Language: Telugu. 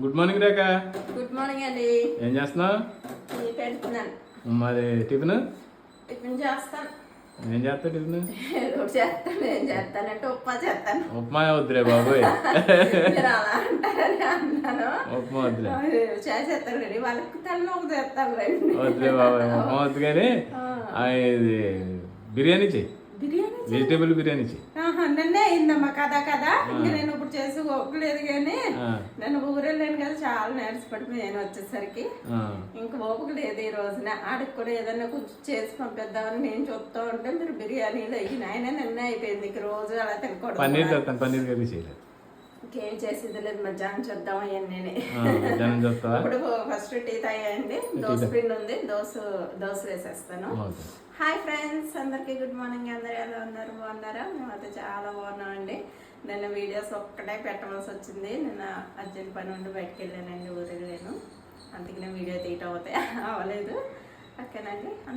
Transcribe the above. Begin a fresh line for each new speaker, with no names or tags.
Good morning Rekha
good morning అండి
ఏం చేస్తున్నావు? మరి టిఫిన్?
టిఫిన్ చేస్తాను.
ఏం చేస్తావు టిఫిన్?
చేస్తాను ఏం చేస్తానంటే ఉప్మా చేస్తాను.
ఉప్మా వద్దులే బాబోయ్. ఉప్మా వద్దులే.
చేసేస్తాను రండి వాళ్ళకి తలనొప్పి చేస్తాను
వద్దులే బాబోయ్ ఉప్మా వద్దు కానీ ఇది బిర్యానీ చెయ్యి.
బిర్యానీ
వెజిటేబుల్ బిర్యానీ చెయ్యి.
కదా కదా. ఇంక నేను ఇప్పుడు చేసి ఒక్కలేదు కానీ నేను ఊరెళ్ళాను కదా చాలా నేర్చి పడిపోయాను వచ్చేసరికి. ఇంక ఓపిక లేదు ఈ రోజున. ఆడికి కూడా ఏదైనా కొంచెం చేసి పంపిద్దామని నేను చూస్తూ ఉంటే మీరు బిర్యానీలు అయ్యి నాయన నిన్న అయిపోయింది. ఇంక రోజు అలా తినకూడదు
పన్నీర్ పన్నీర్ కర్రీ చేయలేదు.
ఇంకేం చేసేది లేదు మధ్యాహ్నం చూద్దాం
మధ్యాహ్నం చూస్తావా?
ఇప్పుడు ఫస్ట్ టీ తాగండి దోశ పిండి ఉంది దోశ దోశ వేసేస్తాను. హాయ్ ఫ్రెండ్స్ అందరికీ గుడ్ మార్నింగ్. అందరు ఎలా ఉన్నారు? బాగున్నారా? మేమైతే చాలా బాగున్నామండి. నిన్న వీడియోస్ ఒక్కటే పెట్టవలసి వచ్చింది. నిన్న అర్జెంట్ పని ఉండి బయటకు వెళ్ళానండి ఊరు వెళ్ళాను అందుకనే వీడియో తీయటం అవుతాయి అవ్వలేదు. ఓకేనండి.